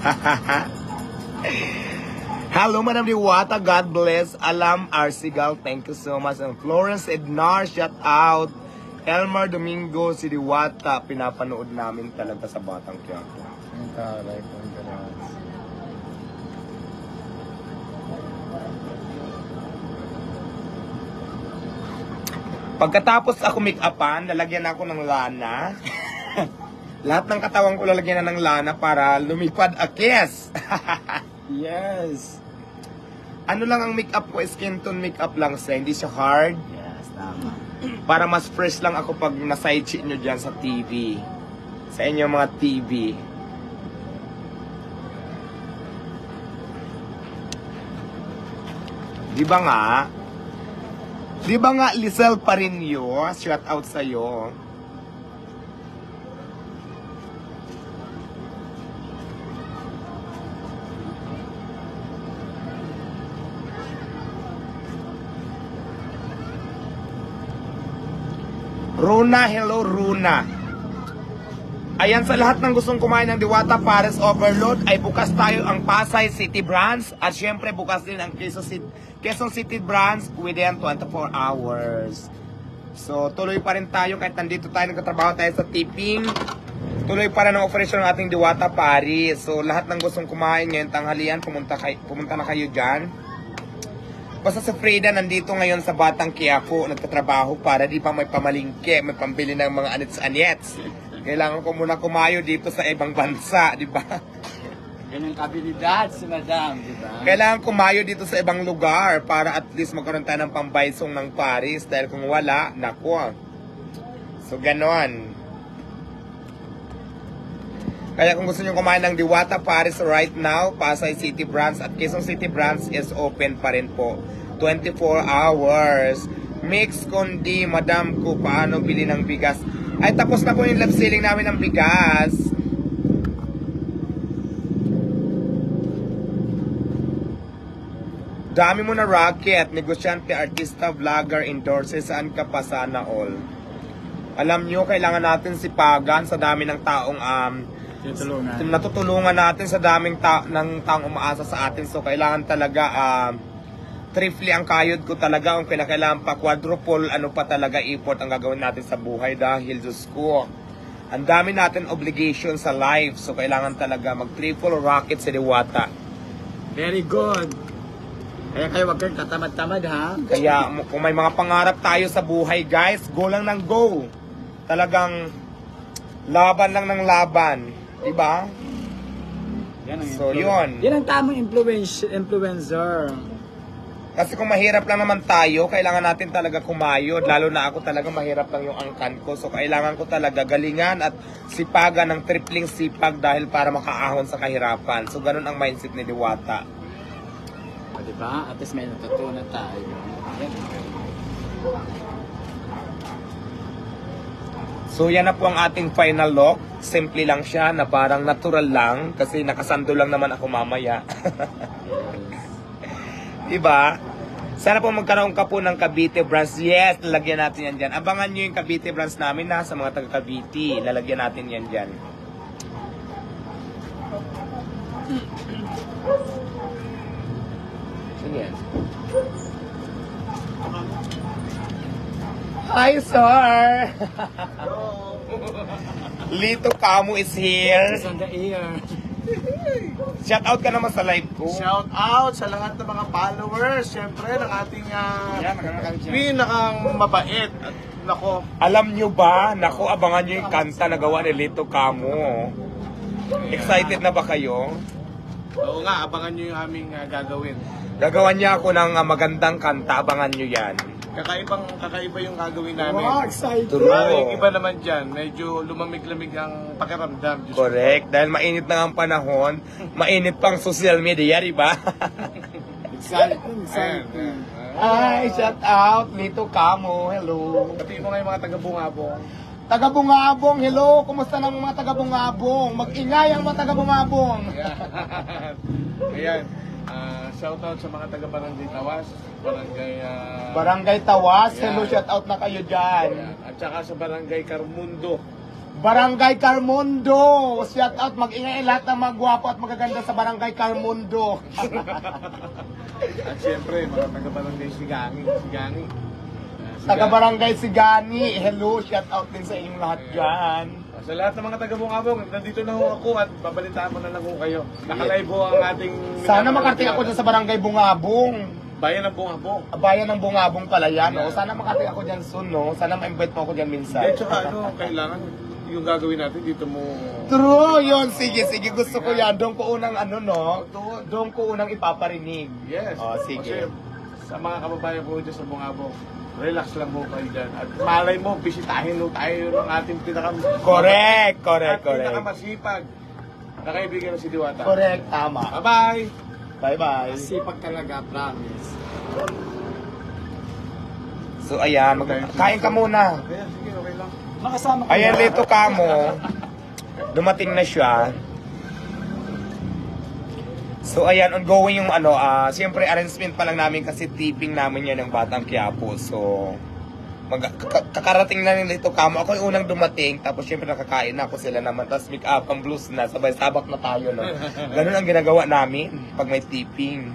Hello, Madam Diwata. God bless. Alam Arsigal, thank you so much. And Florence Ednar, shout out. Elmer Domingo, si Diwata, pinapanood namin talaga sa Batang Quiapo. Ang taray, congrats. Pagkatapos ako make-upan, lalagyan ako ng lana. Lahat ng katawan ko lalagyan na ng lana para lumipad a kiss. yes. Ano lang ang make-up ko, skin tone make-up lang sa, hindi siya hard. Yes, tama. Para mas fresh lang ako pag na-side cheat nyo dyan sa TV. Sa inyo mga TV. Di ba nga? Di ba nga, Lisel pa rin yun? Shout out sa'yo. Runa, hello Runa. Ayan sa lahat ng gustong kumain ng Diwata Paris Overload ay bukas tayo ang Pasay City Branch at syempre bukas din ang Quezon City, Quezon City Branch within 24 hours. So tuloy pa rin tayo kahit nandito tayo nagtatrabaho tayo sa tipping. Tuloy pa rin ang operasyon ng ating Diwata Paris. So lahat ng gustong kumain ngayon tanghalian pumunta, kay, pumunta na kayo dyan. Basta si Frida nandito ngayon sa Batang Quiapo, nagtatrabaho para di pa may pamalingke, may pambili ng mga anits-anits. Kailangan ko muna kumayo dito sa ibang bansa, di ba? Ganyan kabilidad si Madam, di ba? Kailangan kumayo dito sa ibang lugar para at least magkaroon tayo ng pambaysong ng Paris dahil kung wala, nako. So, ganon. Kaya kung gusto nyo kumain ng Diwata Paris right now, Pasay City Branch at Quezon City Branch is open pa rin po. 24 hours. Mix kundi, madam ko, paano bili ng bigas. Ay, tapos na po yung love selling namin ng bigas. Dami mo na racket, negosyante, artista, vlogger, endorser, saan ka pa sana all. Alam nyo, kailangan natin sipagan sa dami ng taong um, Tutulungan. natutulungan natin sa daming ta- ng taong umaasa sa atin. So, kailangan talaga um, triply ang kayod ko talaga. Kung kailangan pa quadruple, ano pa talaga effort ang gagawin natin sa buhay dahil Diyos ko. Ang dami natin obligation sa life. So, kailangan talaga mag-triple rocket sa diwata. Very good. Kaya kayo wag kayong tatamad-tamad ha. Kaya kung may mga pangarap tayo sa buhay, guys, go lang ng go. Talagang laban lang ng laban. Diba? Yan ang So, yun. Yan ang tamang influence, influencer. Kasi kung mahirap lang naman tayo, kailangan natin talaga kumayod. Lalo na ako talaga mahirap lang yung angkan ko. So kailangan ko talaga galingan at sipagan ng tripling sipag dahil para makaahon sa kahirapan. So ganun ang mindset ni Diwata. O, di ba? At least may natutunan tayo. Yan. So yan na po ang ating final look. Simple lang siya na parang natural lang kasi nakasando lang naman ako mamaya. diba? Sana po magkaroon ka po ng Cavite branch. Yes, lalagyan natin yan dyan. Abangan nyo yung Cavite branch namin na sa mga taga Cavite. Lalagyan natin yan dyan. Sige. Hi, sir! Lito Kamo is here. It's on the ear. Shout out ka naman sa live ko. Shout out sa lahat ng mga followers, syempre, ng ating uh, Yan, magkakaroon kami dyan. pinakang mabait. At nako, Alam nyo ba? Naku, abangan nyo yung kanta na gawa ni Lito Kamo. Excited na ba kayo? oo nga, abangan nyo yung aming ah, gagawin. Gagawan niya ako ng ah, magandang kanta. Abangan nyo yan. Kakaibang, kakaiba yung gagawin namin. Wow, excited. Ah, yung iba naman dyan, medyo lumamig-lamig ang pakiramdam. Diyos ko. Correct. Dahil mainit na ang panahon. Mainit pang social media, di ba? Excited. ayan. Hi, shout out. Lito Kamo. Hello. Pati mo nga yung mga taga-bungabong. Taga-bungabong, hello. Kumusta ng mga taga-bungabong? Mag-ingay ang mga taga-bungabong. Ayan. Ayan. Ah, shout out sa mga taga-barangay Tawas, barangay... ah, Barangay Tawas, Yeah. hello, shout out na kayo dyan. ayan. At saka sa barangay Carmundo. Barangay Carmundo. Shout out, mag-ingay lahat ng mga gwapo at magaganda sa Barangay Carmundo. At siyempre, mga taga-barangay Sigangi. Sigangi. Ah, Taga. Barangay Sigani. Hello, shout out din sa inyong lahat dyan. Ah, Sa lahat ng mga taga-bungabong, nandito na ho ako at babalitaan mo na lang ho kayo. Nakalive ho ang ating... Sana makarating ako dyan sa Barangay Bungabong. Bayan ng Bungabong. Bayan ng Bungabong pala yan, no? Sana makarating ako dyan soon, no? Sana ma-invite mo ako dyan minsan. Hindi, tsaka ano, kailangan yung gagawin natin dito mo... True, yun. Sige, sige. Gusto ko yan. Doon ko unang ano, no? Doon ko unang ipaparinig. Yes. Oh, sige. Kasi sa mga kababayan ko dyan sa Bungabong, relax lang ho kayo dyan. At malay mo, bisitahin ho tayo ng ating pinaka... Correct, correct, at correct. pinakamasipag na kaibigan ng si Diwata. Correct, tama. Bye-bye! Bye-bye. Sipag talaga, promise. So, ayan. Mag- kain ka muna. Ayan, sige, okay lang. Makasama ko. Ayan, Leto Kamo. Dumating na siya. So, ayan, ongoing yung ano, ah, siyempre arrangement pa lang namin kasi tipping namin yan ng Batang Quiapo. So, mag, kaka- kakarating na nila ito kamo. Ako yung unang dumating, tapos siyempre nakakain na ako sila naman. Tapos make up, ang blues na, sabay sabak na tayo, no? Ganun ang ginagawa namin pag may tipping.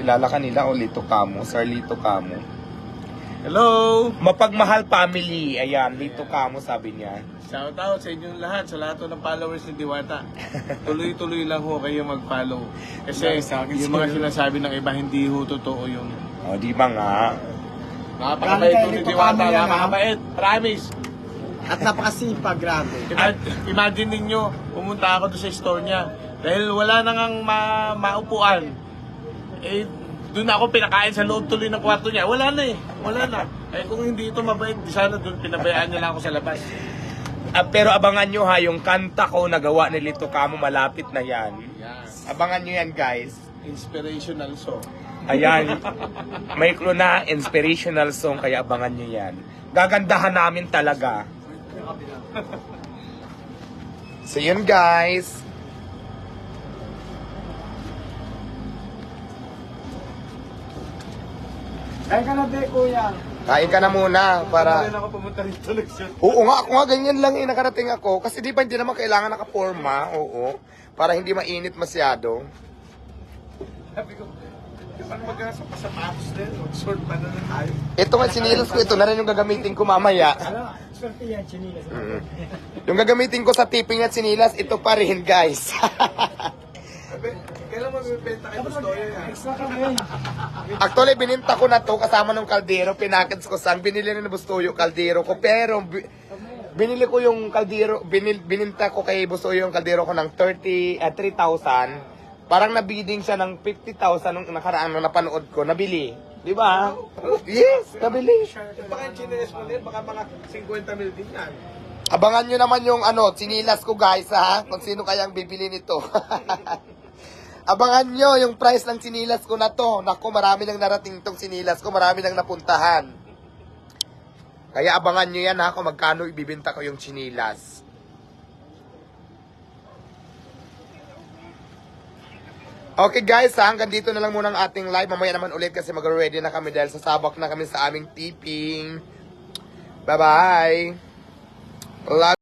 Kilala ka nila o Lito Kamo, Sir Lito Kamo. Hello! Mapagmahal family, ayan, Lito Kamo sabi niya. Shout out sa inyong lahat, sa lahat ng followers ni Diwata. Tuloy-tuloy lang ho kayo mag-follow. Kasi Sa akin, yung mga sinasabi ng iba, hindi ho totoo yung O, di ba nga? Napakabait po ni kayo, Diwata, napakabait. Promise. At napakasipag, grabe. Ima- imagine ninyo, pumunta ako doon sa store niya. Dahil wala na ngang ma- maupuan. Eh, doon ako pinakain sa loob tuloy ng kwarto niya. Wala na eh. Wala na. Eh kung hindi ito mabait, di sana doon pinabayaan niya lang ako sa labas. Ah, pero abangan nyo ha, yung kanta ko na gawa ni Lito Kamo, malapit na yan. Yan. Abangan nyo yan, guys. Inspirational song. Ayan. May clue na inspirational song, kaya abangan nyo yan. Gagandahan namin talaga. So yun, guys. Kaya ka na, be, kuya. Kain ka na muna para... Para... ako pumunta rito nagshoot. Oo nga, ako nga, ganyan lang eh, nakarating ako. Kasi di ba hindi naman kailangan nakaporma, oo. Para hindi mainit masyado. Sabi ko, paano magkasa pa sapatos din? Mag-short pa na lang tayo. Ito nga, sinilas ko, ito na rin yung gagamitin ko mamaya. Ano, swerte yan, chinilas. Mm. Yung gagamitin ko sa tipping at sinilas, ito pa rin, guys. Kailan magbibenta kayo gusto yan? mag-extra kami. Actually, bininta ko na to kasama ng kaldero, pinakits ko sang binili na ng Bustoyo kaldero ko, pero bi- binili ko yung kaldero, binil, bininta ko kay Bustoyo yung kaldero ko ng 30, ah, 3,000. Parang nabidding siya ng 50,000 nung nakaraan na napanood ko, nabili. Di ba? Yes, nabili. Baka yung chinelas mo din, baka mga 50 mil din yan. Abangan nyo naman yung ano, sinilas ko guys ha, kung sino kayang bibili nito. Abangan nyo yung price ng sinilas ko na to. Naku, marami nang narating tong sinilas ko, marami nang napuntahan. Kaya abangan nyo yan ha, kung magkano ibibenta ko yung sinilas. Okay guys, ha, hanggang dito na lang muna ang ating live. Mamaya naman ulit kasi mag-ready na kami dahil sasabak na kami sa aming tipping. Bye-bye! Love